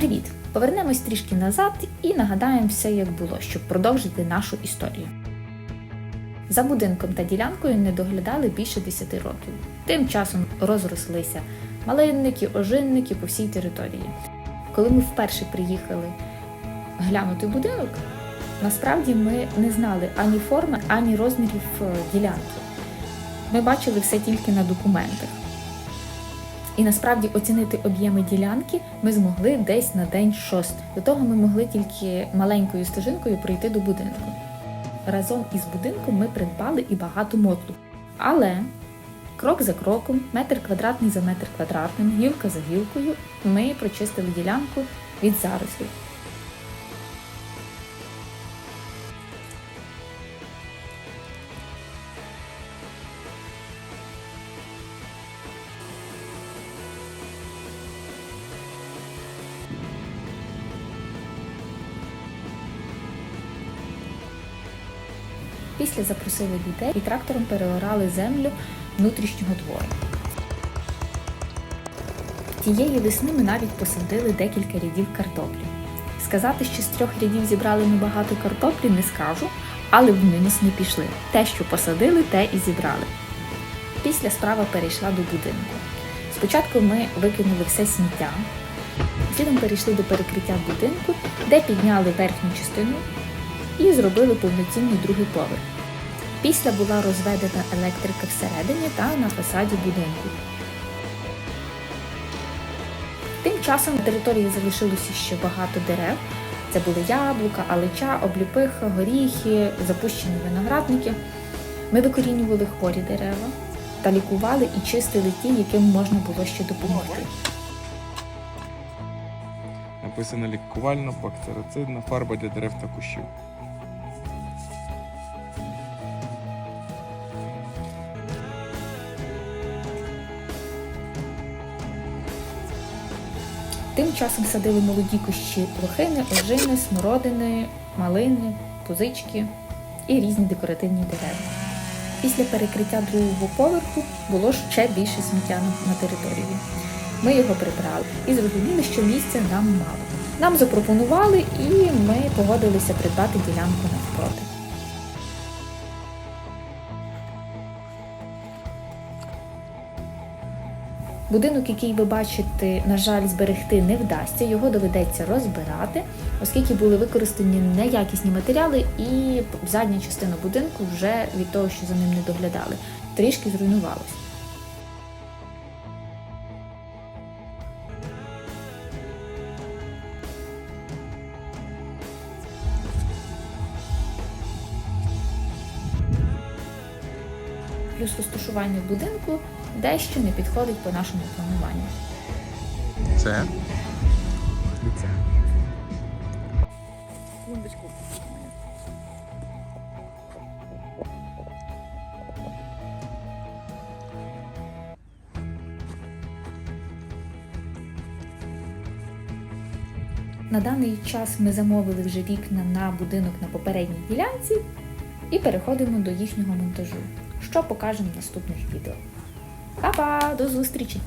Привіт! Повернемось трішки назад і нагадаємо все, як було, щоб продовжити нашу історію. За будинком та ділянкою не доглядали більше 10 років. Тим часом розрослися малинники, ожинники по всій території. Коли ми вперше приїхали глянути будинок, насправді ми не знали ані форми, ані розмірів е, ділянки. Ми бачили все тільки на документах. І насправді оцінити об'єми ділянки ми змогли десь на день шостий. До того ми могли тільки маленькою стежинкою прийти до будинку. Разом із будинком ми придбали і багато мотлу. Але крок за кроком, метр квадратний за метр квадратним, гілка за гілкою, ми прочистили ділянку від зарослів. Після запросили людей і трактором переорали землю внутрішнього двору. Тієї весни ми навіть посадили декілька рядів картоплі. Сказати, що з трьох рядів зібрали ми багато картоплі, не скажу, але в мінус не пішли. Те, що посадили, те і зібрали. Після справа перейшла до будинку. Спочатку ми викинули все сміття, слідом перейшли до перекриття будинку, де підняли верхню частину і зробили повноцінний другий поверх. Після була розведена електрика всередині та на фасаді будинку. Тим часом на території залишилося ще багато дерев. Це були яблука, алича, обліпиха, горіхи, запущені виноградники. Ми викорінювали хворі дерева та лікували і чистили ті, яким можна було ще допомогти. Написано лікувально, бактерицидна фарба для дерев та кущів. Тим часом садили молоді кущі лохини, ожини, смородини, малини, позички і різні декоративні дерева. Після перекриття другого поверху було ще більше сміття на- території. Ми його прибрали і зрозуміли, що місця нам мало. Нам запропонували, і ми погодилися придбати ділянку навпроти. Будинок, який ви бачите, на жаль, зберегти не вдасться, його доведеться розбирати, оскільки були використані неякісні матеріали, і задня частина будинку вже від того, що за ним не доглядали, трішки зруйнувалась. Плюс розташування будинку дещо не підходить по нашому плануванню. Це. І це. На даний час ми замовили вже вікна на будинок на попередній ділянці і переходимо до їхнього монтажу, що покажемо в наступних відео. Па-па! До зустрічі!